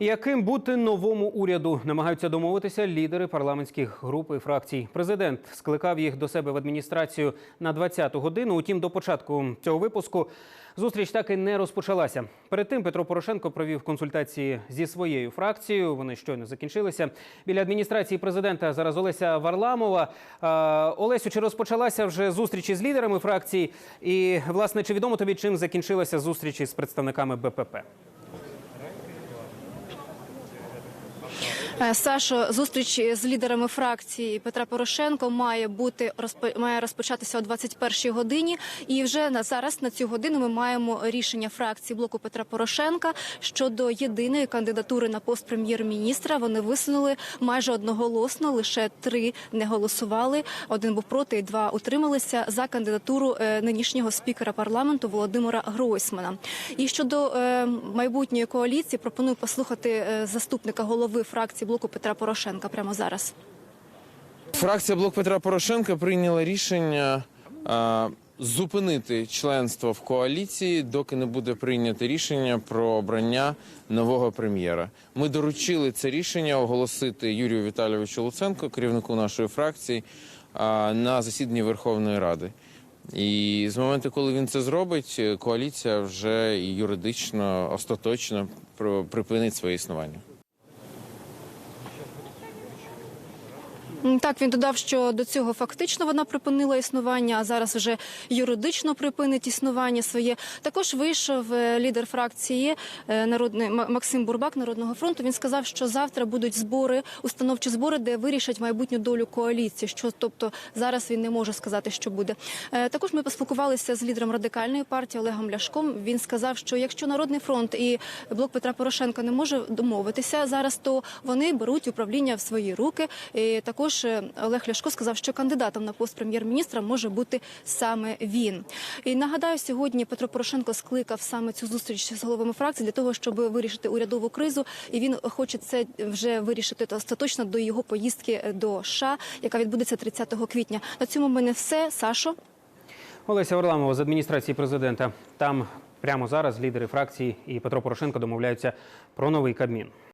Яким бути новому уряду намагаються домовитися лідери парламентських груп і фракцій. Президент скликав їх до себе в адміністрацію на 20-ту годину. Утім, до початку цього випуску зустріч так і не розпочалася. Перед тим Петро Порошенко провів консультації зі своєю фракцією. Вони щойно закінчилися. Біля адміністрації президента зараз Олеся Варламова. Олесю, чи розпочалася вже зустріч із лідерами фракцій? І власне, чи відомо тобі, чим закінчилася зустріч із представниками БПП? Сашо, зустріч з лідерами фракції Петра Порошенко має бути має розпочатися о 21-й годині. І вже на зараз на цю годину ми маємо рішення фракції блоку Петра Порошенка щодо єдиної кандидатури на пост прем'єр-міністра. Вони висунули майже одноголосно. Лише три не голосували. Один був проти, два утрималися за кандидатуру е, нинішнього спікера парламенту Володимира Гройсмана. І щодо е, майбутньої коаліції, пропоную послухати е, заступника голови фракції блоку Петра Порошенка прямо зараз. Фракція Блок Петра Порошенка прийняла рішення а, зупинити членство в коаліції, доки не буде прийнято рішення про обрання нового прем'єра. Ми доручили це рішення оголосити Юрію Віталійовичу Луценко, керівнику нашої фракції, на засіданні Верховної Ради. І з моменту, коли він це зробить, коаліція вже юридично остаточно припинить своє існування. Так він додав, що до цього фактично вона припинила існування, а зараз вже юридично припинить існування своє. Також вийшов е, лідер фракції е, народний Ма- Максим Бурбак Народного фронту. Він сказав, що завтра будуть збори, установчі збори, де вирішать майбутню долю коаліції. Що тобто зараз він не може сказати, що буде. Е, Також ми поспілкувалися з лідером радикальної партії Олегом Ляшком. Він сказав, що якщо Народний фронт і блок Петра Порошенка не може домовитися зараз, то вони беруть управління в свої руки. І також е, Олег Ляшко сказав, що кандидатом на пост прем'єр-міністра може бути саме він. І нагадаю, сьогодні Петро Порошенко скликав саме цю зустріч з головами фракції для того, щоб вирішити урядову кризу. І він хоче це вже вирішити остаточно до його поїздки до США, яка відбудеться 30 квітня. На цьому в мене все. Сашо. Олеся Варламова з адміністрації президента. Там прямо зараз лідери фракції і Петро Порошенко домовляються про новий кабмін.